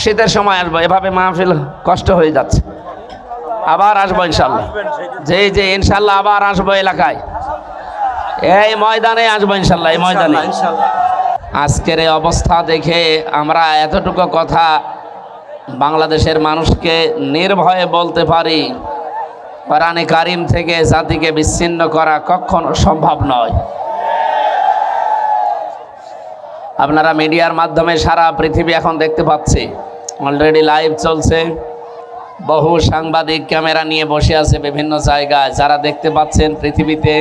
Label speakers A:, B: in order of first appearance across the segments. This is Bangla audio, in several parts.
A: শীতের সময় আসব এভাবে মাহফিল কষ্ট হয়ে যাচ্ছে। আবার আসব ইনশাল্লাহ। যে জি ইনশাল্লাহ আবার আসব এলাকায়। এই ময়দানে আসব ইনশাল্লাহ এই ময়দানে। আজকের এই অবস্থা দেখে আমরা এতটুকু কথা বাংলাদেশের মানুষকে নির্ভয়ে বলতে পারি কোরআনে কারিম থেকে জাতিকে বিচ্ছিন্ন করা কখনো সম্ভব নয়। আপনারা মিডিয়ার মাধ্যমে সারা পৃথিবী এখন দেখতে পাচ্ছে। অলরেডি লাইভ চলছে। বহু সাংবাদিক ক্যামেরা নিয়ে বসে আছে বিভিন্ন জায়গায়। যারা দেখতে পাচ্ছেন পৃথিবীতে,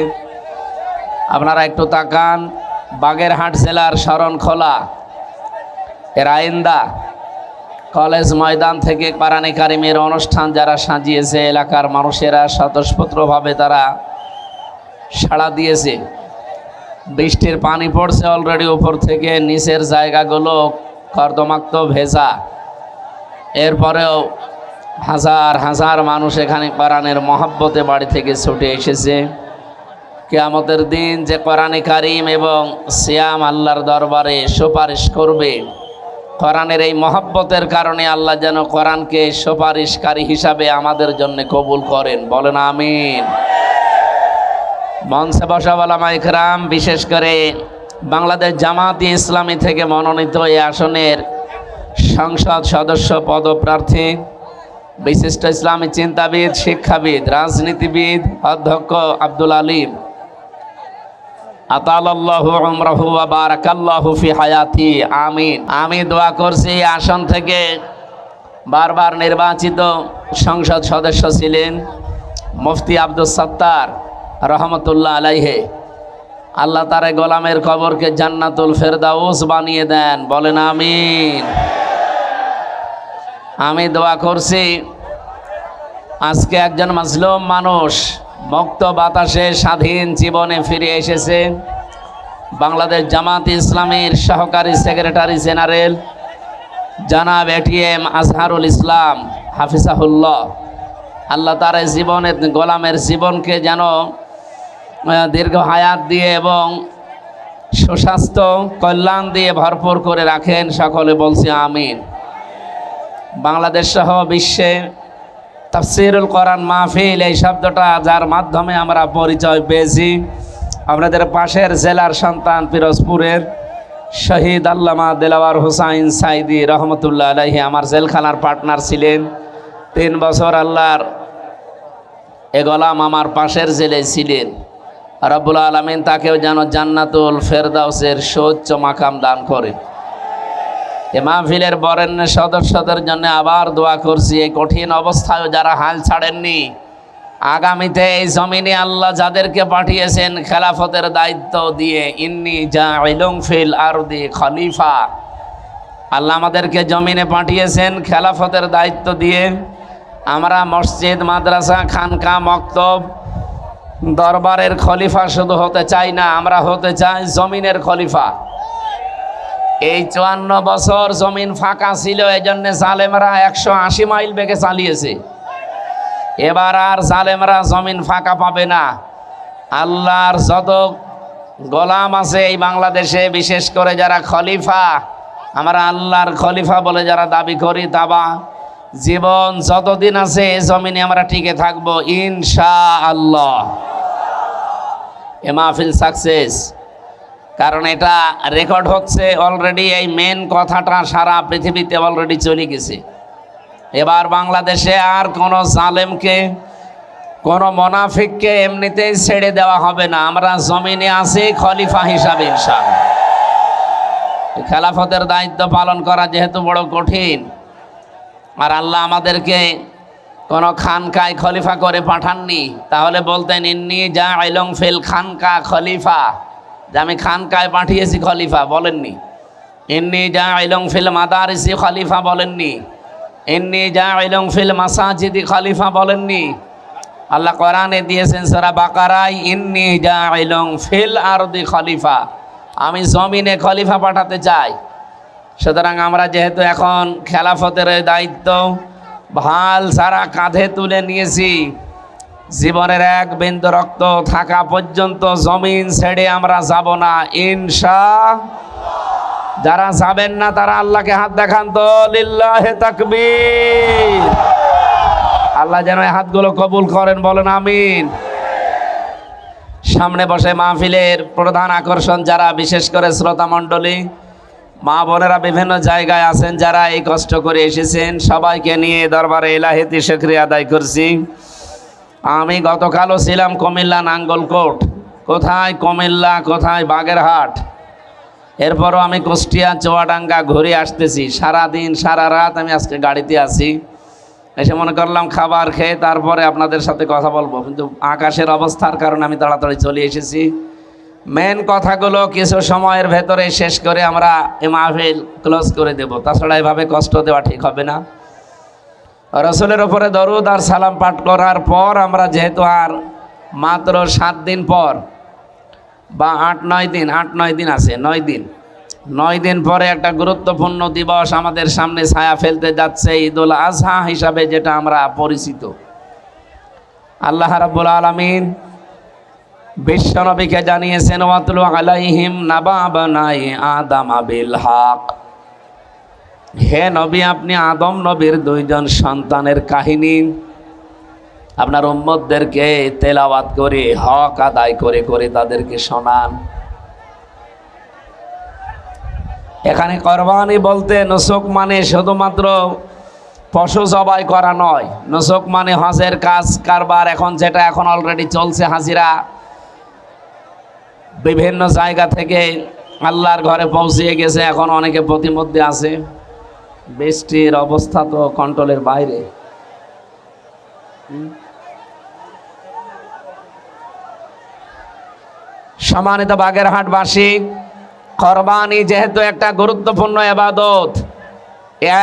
A: আপনারা একটু তাকান। বাগেরহাট জেলার শরণখোলা, এর আইন্দা, কলেজ ময়দান থেকে কোরআনে কারিমের অনুষ্ঠান যারা সাজিয়েছে, এলাকার মানুষেরা স্বতঃস্ফূর্তভাবে তারা সাড়া দিয়েছে। বৃষ্টির পানি পড়ছে অলরেডি উপর থেকে, নিচের জায়গাগুলো কর্দমাক্ত, ভেজা। এরপরেও হাজার হাজার মানুষ এখানে কোরআনের মহাব্বতে বাড়ি থেকে ছুটে এসেছে। কেয়ামতের দিন যে কোরআনে কারিম এবং সিয়াম আল্লাহর দরবারে সুপারিশ করবে, কোরআনের এই মহাব্বতের কারণে আল্লাহ যেন কোরআনকে সুপারিশকারী হিসাবে আমাদের জন্য কবুল করেন। বলেন আমিন। মঞ্চে বসা বলামা ইকরাম বিশেষ করে বাংলাদেশ জামাতি ইসলামী থেকে মনোনীত এই আসনের সংসদ সদস্য পদপ্রার্থী, বিশিষ্ট ইসলামী চিন্তাবিদ, শিক্ষাবিদ, রাজনীতিবিদ, অধ্যক্ষ আব্দুল আলিম। হায়াতি আমি দোয়া করছি আসন থেকে বারবার নির্বাচিত সংসদ সদস্য ছিলেন মুফতি আব্দুল সত্তার। রহমতুল্লাহ আলাইহে। আল্লাহ তারে গোলামের কবরকে জান্নাতুল ফেরদাউস বানিয়ে দেন। বলেন আমিন। আমি দোয়া করছি, আজকে একজন মাজলুম মানুষ মুক্ত বাতাসে স্বাধীন জীবনে ফিরে এসেছে। বাংলাদেশ জামাত ইসলামীর সহকারী সেক্রেটারি জেনারেল জানাব এটিএম আজহারুল ইসলাম হাফিজাহুল্লাহ। আল্লাহ তার জীবনের গোলামের জীবনকে যেন দীর্ঘ হায়াত দিয়ে এবং সুস্বাস্থ্য, কল্যাণ দিয়ে ভরপুর করে রাখেন সকলে বলছি আমিন। বাংলাদেশ সহ বিশ্বে তাফসিরুল কোরআন মাহফিল এই শব্দটা যার মাধ্যমে আমরা পরিচয় পেয়েছি। আপনাদের পাশের জেলার সন্তান পিরোজপুরের শহীদ আল্লামা দেলাওয়ার হুসাইন সাইদি রহমতুল্লাহ আলাহি আমার জেলখানার পার্টনার ছিলেন। তিন বছর আল্লাহর এ গোলাম আমার পাশের জেলে ছিলেন। রব্বুল আলমিন তাকেও যেন জান্নাতুল ফেরদাউসের সৌচ্চ মাকাম দান করে। এ মাহফিলের বরেণ্য সদস্যদের জন্য আবার দোয়া করছি, এই কঠিন অবস্থায় যারা হাল ছাড়েননি, আগামীতে এই জমিনে আল্লাহ যাদেরকে পাঠিয়েছেন খেলাফতের দায়িত্ব দিয়ে, ইন্নি যা ফিল আরদি খলিফা, আল্লাহ আমাদেরকে জমিনে পাঠিয়েছেন খেলাফতের দায়িত্ব দিয়ে, আমরা মসজিদ, মাদ্রাসা, খানকা, মক্তব দরবারের খলিফা শুধু হতে চাই না, আমরা হতে চাই জমিনের খলিফা। এই চুয়ান্ন বছর জমিন ফাঁকা ছিল এই জন্যে জালেমরা একশো আশি মাইল বেগে চালিয়েছে। এবার আর জালেমরা জমিন ফাঁকা পাবে না। আল্লাহর যত গোলাম আছে এই বাংলাদেশে, বিশেষ করে যারা খলিফা, আমরা আল্লাহর খলিফা বলে যারা দাবি করি তাবা জীবন যতদিন আছে জমিনে আমরা টিকে থাকব ইনশা আল্লাহ এ মাহফিল সাকসেস কারণ এটা রেকর্ড হচ্ছে অলরেডি এই মেন কথাটা সারা পৃথিবীতে অলরেডি চলে গেছে। এবার বাংলাদেশে আর কোনো জালেমকে, কোনো মোনাফিককে এমনিতেই ছেড়ে দেওয়া হবে না। আমরা জমিনে আছি খলিফা হিসাবে ইনশাল খেলাফতের দায়িত্ব পালন করা যেহেতু বড় কঠিন। আর আল্লাহ আমাদেরকে কোনো খানকায় খলিফা করে পাঠাননি। তাহলে বলতেন, ইন্নি যা আইলং ফিল খানকা খলিফা। যে আমি খানকায় পাঠিয়েছি খলিফা, বলেননি। ইন্নি যা আইলং ফিল মাদারিসি খলিফা, বলেননি। ইন্নি যা আইলং ফিল মাসাজিদি খলিফা, বলেননি। আল্লাহ কোরআনে দিয়েছেন সারা বাকারাই ইন্নি যা আইলং ফিল আরদি খলিফা। আমি জমিনে খলিফা পাঠাতে চাই। সুতরাং আমরা যেহেতু এখন খেলাফতের দায়িত্ব ভালো সারা কাঁধে তুলে নিয়েছি। জীবনের এক বিন্দু রক্ত থাকা পর্যন্ত জমিন ছেড়ে আমরা যাব না, ইনশা যারা যাবেন না, তারা আল্লাহকে হাত দেখান তো, লিল্লাহে তাকবীর। আল্লাহ যেন হাতগুলো কবুল করেন, বলেন আমিন। সামনে বসে মাহফিলের প্রধান আকর্ষণ যারা, বিশেষ করে শ্রোতা মণ্ডলী মা বোনেরা বিভিন্ন জায়গায় আছেন, যারা এই কষ্ট করে এসেছেন, সবাইকে নিয়ে দরবারে এলাহিতি শুক্রিয়া আদায় করছি। আমি গতকালও ছিলাম কুমিল্লা নাঙ্গলকোট। কোথায় কুমিল্লা, কোথায় বাগেরহাট? এরপরও আমি কুষ্টিয়া, চোয়াডাঙ্গা ঘুরে আসতেছি। সারা দিন সারা রাত আমি আজকে গাড়িতে আছি। এসে মনে করলাম খাবার খেয়ে তারপরে আপনাদের সাথে কথা বলব, কিন্তু আকাশের অবস্থার কারণে আমি তাড়াতাড়ি চলে এসেছি। মেন কথাগুলো কিছু সময়ের ভেতরে শেষ করে আমরা এ মাহফিল ক্লোজ করে দেব। তাছাড়া এভাবে কষ্ট দেওয়া ঠিক হবে না। রসুলের ওপরে দরুদ আর সালাম পাঠ করার পর আমরা যেহেতু আর মাত্র সাত দিন পর, বা আট, নয় দিন, আট, নয় দিন আছে, নয় দিন। নয় দিন পরে একটা গুরুত্বপূর্ণ দিবস আমাদের সামনে ছায়া ফেলতে যাচ্ছে, ঈদুল আজহা হিসাবে যেটা আমরা পরিচিত। আল্লাহ রাব্বুল আলামিন বিশ্বনবীকে জানিয়েছেন, ওয়াতলু আলাইহিম নাবাবানাই আদাম বিল হক। হে নবী, আপনি আদম নবীর দুইজন সন্তানের কাহিনী, আপনার উম্মতদেরকে তেলাওয়াত করে, হক আদায় করে করে তাদেরকে শোনান। এখানে কোরবানি বলতে নসুক মানে শুধুমাত্র পশু জবাই করা নয়। নসুক মানে হজের কাজ, কারবার, এখন যেটা এখন অলরেডি চলছে হাজিরা। বিভিন্ন জায়গা থেকে আল্লাহর ঘরে পৌঁছিয়ে গেছে। এখন অনেকে প্রতিমধ্যে আছে। বৃষ্টির অবস্থা তো কন্ট্রোলের বাইরে। সম্মানিত বাগেরহাটবাসী, কোরবানি যেহেতু একটা গুরুত্বপূর্ণ এবাদত,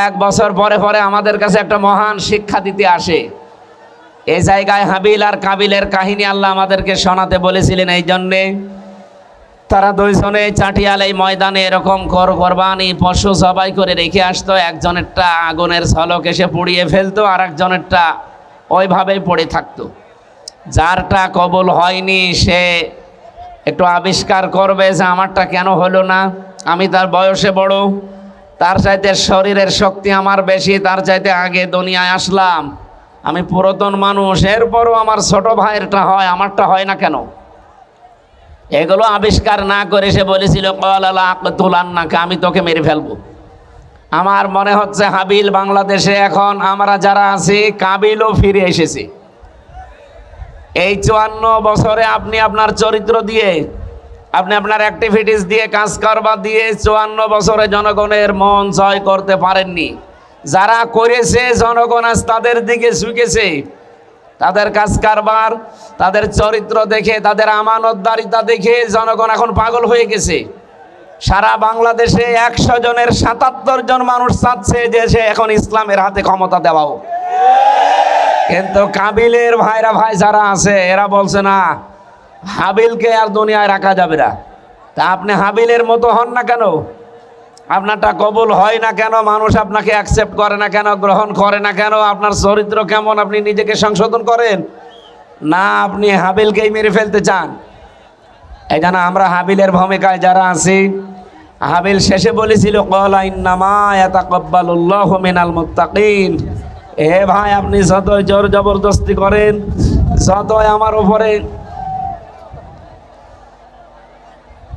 A: এক বছর পরে পরে আমাদের কাছে একটা মহান শিক্ষা দিতে আসে। এই জায়গায় হাবিল আর কাবিলের কাহিনী আল্লাহ আমাদেরকে শোনাতে বলেছিলেন, এই জন্যে তারা দুইজনে চাটিয়াল এই ময়দানে এরকম কর কোরবানি পশু সবাই করে রেখে আসতো। একজনেরটা আগুনের ঝলক এসে পুড়িয়ে ফেলতো আর একজনেরটা ওইভাবেই পড়ে থাকতো। যারটা কবুল হয়নি, সে একটু আবিষ্কার করবে যে আমারটা কেন হলো না। আমি তার বয়সে বড়, তার চাইতে শরীরের শক্তি আমার বেশি, তার চাইতে আগে দুনিয়ায় আসলাম। আমি পুরাতন মানুষ, এরপরও আমার ছোট ভাইয়েরটা হয়, আমারটা হয় না কেন? এগুলো আবিষ্কার না করে সে বলেছিল তুলান্নাকে আমি তোকে মেরে ফেলব। আমার মনে হচ্ছে হাবিল বাংলাদেশে এখন আমরা যারা আছি, কাবিলও ফিরে এসেছি। এই চুয়ান্ন বছরে আপনি আপনার চরিত্র দিয়ে, আপনি আপনার অ্যাক্টিভিটিস দিয়ে কাজ করবা দিয়ে চুয়ান্ন বছরে জনগণের মন জয় করতে পারেননি। যারা করেছে, জনগণ আজ তাদের দিকে ঝুঁকেছে। তাদের কাজ কারবার, তাদের চরিত্র দেখে, তাদের আমানতদারিতা দেখে জনগণ এখন পাগল হয়ে গেছে। সারা বাংলাদেশে একশো জনের সাতাত্তর জন মানুষ চাচ্ছে যে সে এখন ইসলামের হাতে ক্ষমতা দেওয়াও। কিন্তু কাবিলের ভাইরা ভাই যারা আছে, এরা বলছে না, হাবিলকে আর দুনিয়ায় রাখা যাবে না। তা আপনি হাবিলের মতো হন না কেন? আপনারটা কবুল হয় না কেন? মানুষ আপনাকে অ্যাকসেপ্ট করে না কেন? গ্রহণ করে না কেন? আপনার চরিত্র কেমন? আপনি নিজেকে সংশোধন করেন? না, আপনি হাবিলকেই মেরে ফেলতে চান। এই জন্য আমরা হাবিলের ভূমিকায় যারা আছি, হাবিল শেষে বলেছিল মিনাল মুত্তাকিন। হে ভাই, আপনি যতই জোর জবরদস্তি করেন, যতই আমার উপরে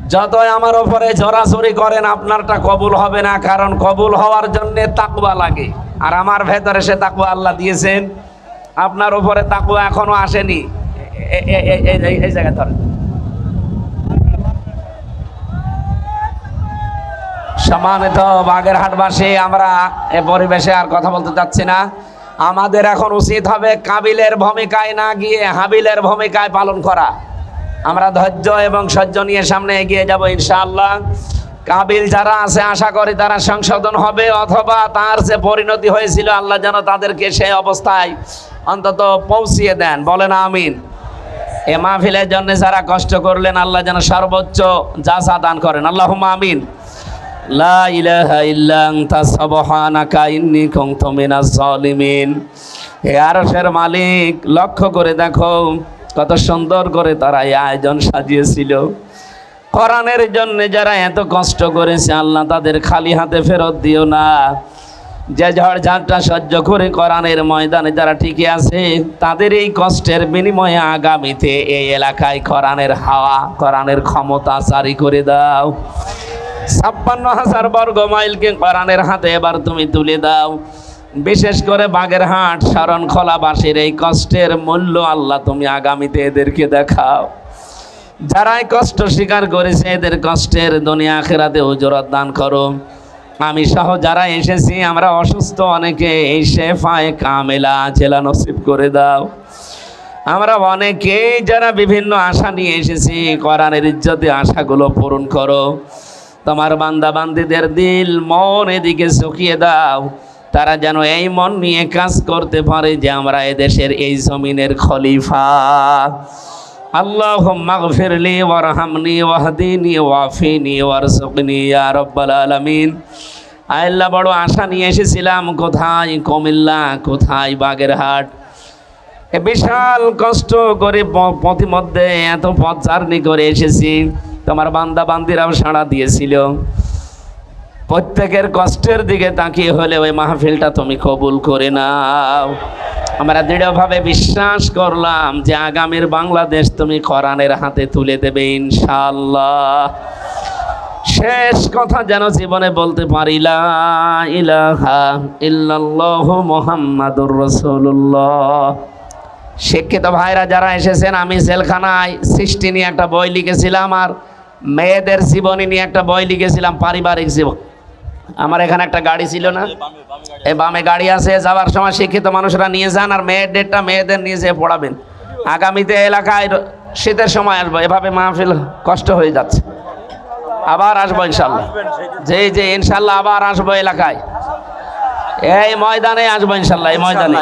A: যতই আমার উপরে জোরাচুরি করেন, আপনারটা কবুল হবে না, কারণ কবুল হওয়ার জন্য তাকুয়া লাগে। আর আমার ভেতরে সে তাকুয়া আল্লাহ দিয়েছেন। আপনার উপরে তাকুয়া এখনও আসেনি। এই- জায়গায় ধরেন। আমরা এ পরিবেশে আর কথা বলতে চাচ্ছি না। আমাদের এখন উচিত হবে কাবিলের ভূমিকায় না গিয়ে হাবিলের ভূমিকায় পালন করা। আমরা ধৈর্য এবং সহ্য নিয়ে সামনে এগিয়ে যাব ইনশাআল্লাহ। কাবিল যারা আছে, আশা করি তারা সংশোধন হবে, অথবা তার যে পরিণতি হয়েছিল, আল্লাহ যেন তাদেরকে সেই অবস্থায় অন্তত পৌঁছিয়ে দেন। বলেন আমিন। এ মাহফিলের জন্য যারা কষ্ট করলেন, আল্লাহ যেন সর্বোচ্চ যা যাচা দান করেন। আল্লাহ আমিন। মালিক, লক্ষ্য করে দেখো কত সুন্দর করে তারা এই আয়োজন সাজিয়েছিল। কোরআনের জন্য যারা এত কষ্ট করেছে, আল্লাহ তাদের খালি হাতে ফেরত দিও না। যে ঝড় ঝাঁটটা সহ্য করে কোরআনের ময়দানে যারা টিকে আছে, তাদের এই কষ্টের বিনিময়ে আগামীতে এই এলাকায় কোরআনের হাওয়া, কোরআনের ক্ষমতা জারি করে দাও। ছাপ্পান্ন হাজার বর্গ মাইলকে কোরআনের হাতে এবার তুমি তুলে দাও। বিশেষ করে বাগেরহাট শরণখোলাবাসীর এই কষ্টের মূল্য আল্লাহ তুমি আগামীতে এদেরকে দেখাও। যারা এই কষ্ট স্বীকার করেছে, এদের কষ্টের দুনিয়া আখেরাতে উজরত দান করো। আমি সহ যারা এসেছি, আমরা অসুস্থ অনেকে, এই শেফায় কামেলা জেলা নসিব করে দাও। আমরা অনেকেই যারা বিভিন্ন আশা নিয়ে এসেছি, কোরআনের ইজ্জতে আশাগুলো পূরণ করো। তোমার বান্দা বান্দিদের দিল মন এদিকে চকিয়ে দাও। তারা যেন এই মন নিয়ে কাজ করতে পারে যে আমরা এদেশের এই জমিনের খলিফা। আল্লাহ ওয়াফিনি আশা নিয়ে এসেছিলাম। কোথায় কুমিল্লা, কোথায় বাগেরহাট? বিশাল কষ্ট করে পথিমধ্যে এত পথ জার্নি করে এসেছি। তোমার বান্দা বান্দিরাও সাড়া দিয়েছিল। প্রত্যেকের কষ্টের দিকে তাকিয়ে হলে ওই মাহফিলটা তুমি কবুল করে নাও। আমরা দৃঢ়ভাবে বিশ্বাস করলাম যে আগামীর বাংলাদেশ তুমি কোরআনের হাতে তুলে দেবে ইনশাল্লাহ শেষ কথা যেন জীবনে বলতে পারি মুহাম্মাদুর রাসূলুল্লাহ। শিক্ষিত ভাইরা যারা এসেছেন, আমি জেলখানায় সৃষ্টি নিয়ে একটা বই লিখেছিলাম আর মেয়েদের জীবনী নিয়ে একটা বই লিখেছিলাম, পারিবারিক জীবন। আমার এখানে একটা গাড়ি ছিল না। এই বামে গাড়ি আছে, যাওয়ার সময় শিক্ষিত মানুষরা নিয়ে যান আর মেয়ের ডেটটা মেয়েদের নিয়ে যেয়ে পড়াবেন। আগামীতে এলাকায় শীতের সময় আসব, এভাবে মাহফিল কষ্ট হয়ে যাচ্ছে। আবার আসব ইনশাল্লাহ। জি যে ইনশাল্লাহ আবার আসব এলাকায়। এই ময়দানে আসব ইনশাল্লাহ, এই ময়দানে।